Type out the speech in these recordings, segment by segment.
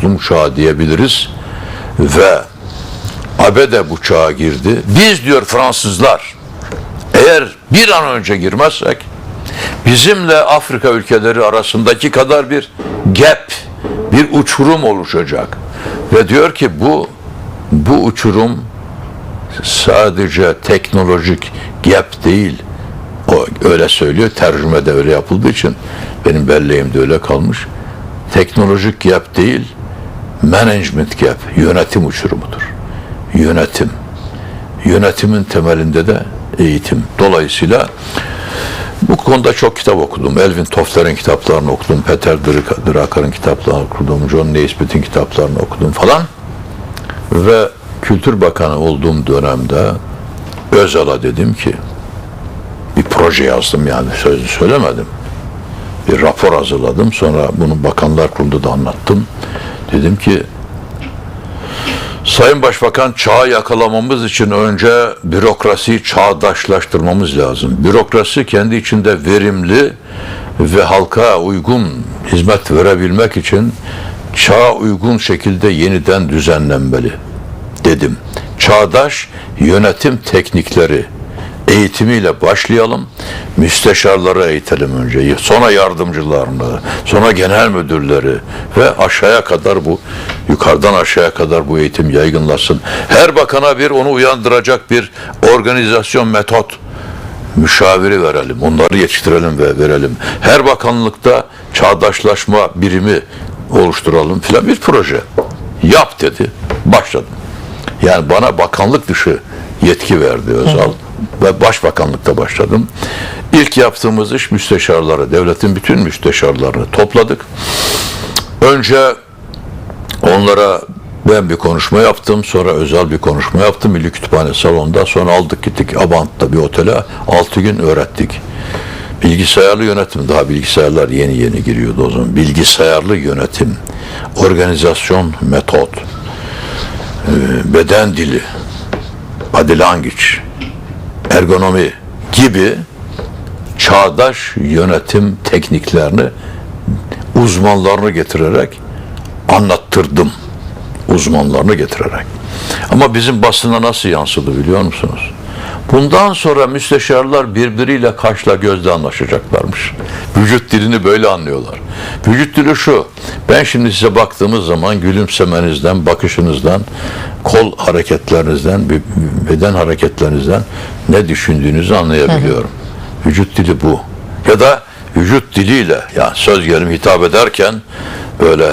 toplum çağı diyebiliriz. Ve ABD bu çağa girdi. Biz diyor Fransızlar eğer bir an önce girmezsek bizimle Afrika ülkeleri arasındaki kadar bir gap, bir uçurum oluşacak. Ve diyor ki bu bu uçurum sadece teknolojik gap değil. O öyle söylüyor. Tercümede öyle yapıldığı için benim belleğimde öyle kalmış. Teknolojik gap değil, management gap, yönetim uçurumudur. Yönetim. Yönetimin temelinde de eğitim. Dolayısıyla bu konuda çok kitap okudum. Elvin Toffler'in kitaplarını okudum. Peter Drucker'ın kitaplarını okudum. John Naisbitt'in kitaplarını okudum falan. Ve Kültür Bakanı olduğum dönemde Özal'a dedim ki bir proje yazdım yani sözlü söylemedim. Bir rapor hazırladım. Sonra bunu Bakanlar Kurulu'nda da anlattım. Dedim ki Sayın Başbakan çağı yakalamamız için önce bürokrasiyi çağdaşlaştırmamız lazım. Bürokrasi kendi içinde verimli ve halka uygun hizmet verebilmek için çağa uygun şekilde yeniden düzenlenmeli dedim. Çağdaş yönetim teknikleri eğitimiyle başlayalım. Müsteşarları eğitelim önce. Sonra yardımcılarını, sonra genel müdürleri ve aşağıya kadar bu yukarıdan aşağıya kadar bu eğitim yaygınlaşsın. Her bakana bir onu uyandıracak bir organizasyon metot müşaviri verelim. Onları yetiştirelim ve verelim. Her bakanlıkta çağdaşlaşma birimi oluşturalım filan bir proje. Yap dedi. Başladım. Yani bana bakanlık dışı yetki verdi Özal ve başbakanlıkta başladım. İlk yaptığımız iş müsteşarları, devletin bütün müsteşarlarını topladık. Önce onlara ben bir konuşma yaptım, sonra özel bir konuşma yaptım Milli Kütüphane salonunda. Sonra aldık gittik Abant'ta bir otele, 6 gün öğrettik. Bilgisayarlı yönetim, daha bilgisayarlar yeni yeni giriyordu o zaman. Bilgisayarlı yönetim, organizasyon, metot, beden dili, body language, ergonomi gibi çağdaş yönetim tekniklerini uzmanlarını getirerek anlattırdım. Uzmanlarını getirerek. Ama bizim basına nasıl yansıdı biliyor musunuz? Bundan sonra müsteşarlar birbiriyle kaşla gözle anlaşacaklarmış. Vücut dilini böyle anlıyorlar. Vücut dili şu. Ben şimdi size baktığımız zaman gülümsemenizden, bakışınızdan, kol hareketlerinizden, beden hareketlerinizden ne düşündüğünüzü anlayabiliyorum. Vücut dili bu. Ya da vücut diliyle yani söz gelimi hitap ederken böyle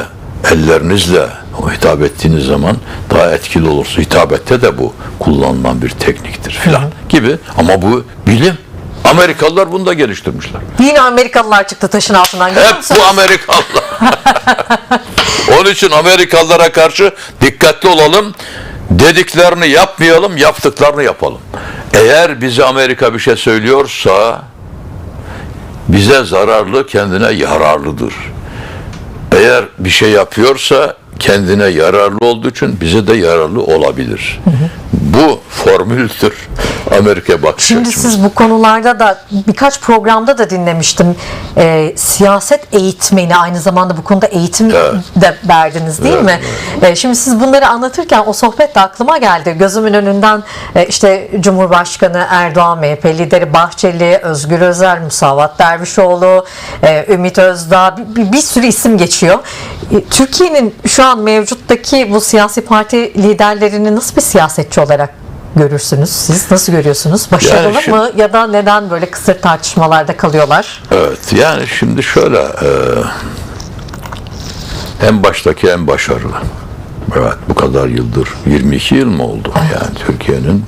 ellerinizle o hitap ettiğiniz zaman daha etkili olursa hitabette de bu kullanılan bir tekniktir filan gibi ama bu bilim Amerikalılar bunu da geliştirmişler. Yine Amerikalılar çıktı taşın altından. Hep bu Amerikalılar. Onun için Amerikalılara karşı dikkatli olalım. Dediklerini yapmayalım, yaptıklarını yapalım. Eğer bize Amerika bir şey söylüyorsa bize zararlı, kendine yararlıdır. Eğer bir şey yapıyorsa kendine yararlı olduğu için bize de yararlı olabilir. Bu formüldür Amerika bakış Şimdi açımız. siz bu konularda da birkaç programda da dinlemiştim. Ee, siyaset eğitmeni aynı zamanda bu konuda eğitim Evet. de verdiniz değil Evet, mi? Ee, şimdi siz bunları anlatırken o sohbet de aklıma geldi. Gözümün önünden e, işte Cumhurbaşkanı Erdoğan, MHP lideri Bahçeli, Özgür Özel, Musavat Dervişoğlu, e, Ümit Özdağ bir, bir- bir sürü isim geçiyor. E, Türkiye'nin şu an mevcuttaki bu siyasi parti liderlerini nasıl bir siyasetçi olarak görürsünüz siz? Nasıl görüyorsunuz? Başarılı Yani şimdi- mı ya da neden böyle kısır tartışmalarda kalıyorlar? Evet yani şimdi şöyle e, en baştaki en başarılı. Evet bu kadar yıldır 22 yıl mı oldu? Yani Türkiye'nin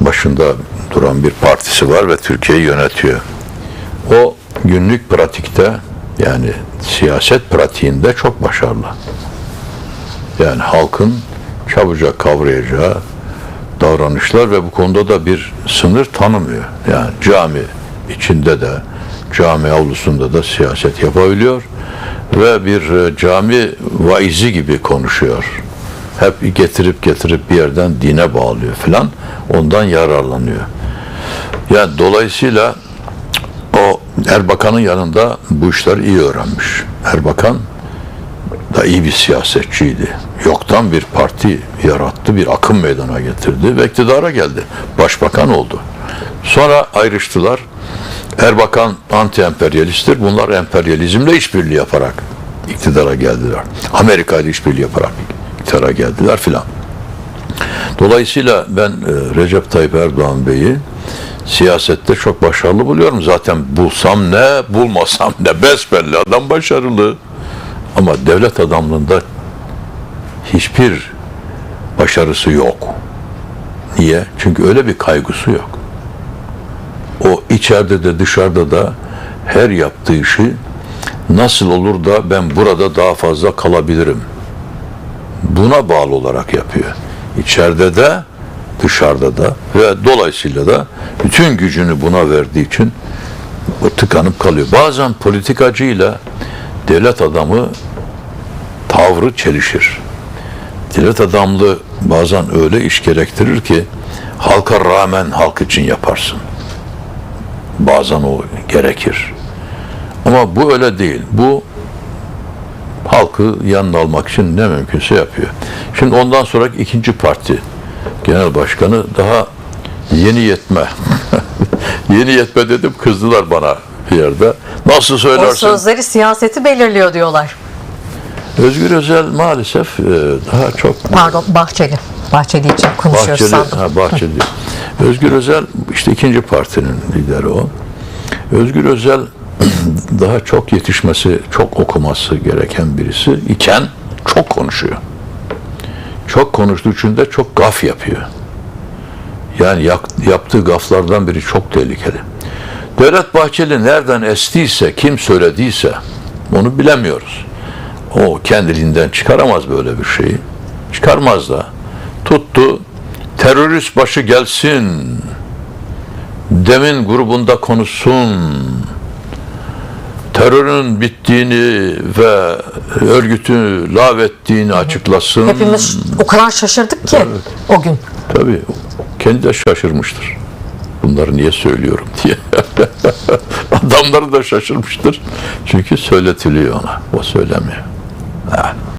başında duran bir partisi var ve Türkiye'yi yönetiyor. O günlük pratikte yani siyaset pratiğinde çok başarılı. Yani halkın çabucak kavrayacağı davranışlar ve bu konuda da bir sınır tanımıyor. Yani cami içinde de cami avlusunda da siyaset yapabiliyor ve bir e, cami vaizi gibi konuşuyor. Hep getirip getirip bir yerden dine bağlıyor filan. Ondan yararlanıyor. Yani dolayısıyla o Erbakan'ın yanında bu işleri iyi öğrenmiş. Erbakan da iyi bir siyasetçiydi. Yoktan bir parti yarattı, bir akım meydana getirdi ve iktidara geldi. Başbakan oldu. Sonra ayrıştılar. Erbakan anti-emperyalisttir. Bunlar emperyalizmle işbirliği yaparak iktidara geldiler. Amerika ile işbirliği yaparak iktidara geldiler filan. Dolayısıyla ben e, Recep Tayyip Erdoğan Bey'i siyasette çok başarılı buluyorum. Zaten bulsam ne, bulmasam ne besbelli adam başarılı. Ama devlet adamlığında hiçbir başarısı yok. Niye? Çünkü öyle bir kaygısı yok. O içeride de dışarıda da her yaptığı işi nasıl olur da ben burada daha fazla kalabilirim. Buna bağlı olarak yapıyor. İçeride de dışarıda da ve dolayısıyla da bütün gücünü buna verdiği için tıkanıp kalıyor. Bazen politikacıyla devlet adamı tavrı çelişir. Devlet adamlığı bazen öyle iş gerektirir ki halka rağmen halk için yaparsın. Bazen o gerekir. Ama bu öyle değil. Bu halkı yanına almak için ne mümkünse yapıyor. Şimdi ondan sonra ikinci parti genel başkanı daha yeni yetme. yeni yetme dedim kızdılar bana bir yerde. Nasıl O söylersin? sözleri siyaseti belirliyor diyorlar. Özgür Özel maalesef e, daha çok Pardon Bahçeli. Bahçeli için konuşuyoruz Bahçeli, sandım. ha, Bahçeli. Özgür Özel işte ikinci partinin lideri o. Özgür Özel daha çok yetişmesi, çok okuması gereken birisi iken çok konuşuyor. Çok konuştuğu için de çok gaf yapıyor. Yani yaptığı gaflardan biri çok tehlikeli. Devlet Bahçeli nereden estiyse, kim söylediyse onu bilemiyoruz. O kendiliğinden çıkaramaz böyle bir şeyi. Çıkarmaz da. Tuttu, terörist başı gelsin, demin grubunda konuşsun, terörün bittiğini ve örgütü lağvettiğini açıklasın. Hepimiz o kadar şaşırdık ki o gün. Tabii kendi de şaşırmıştır. Bunları niye söylüyorum diye. Adamları da şaşırmıştır. Çünkü söyletiliyor ona. O söylemiyor. Ha.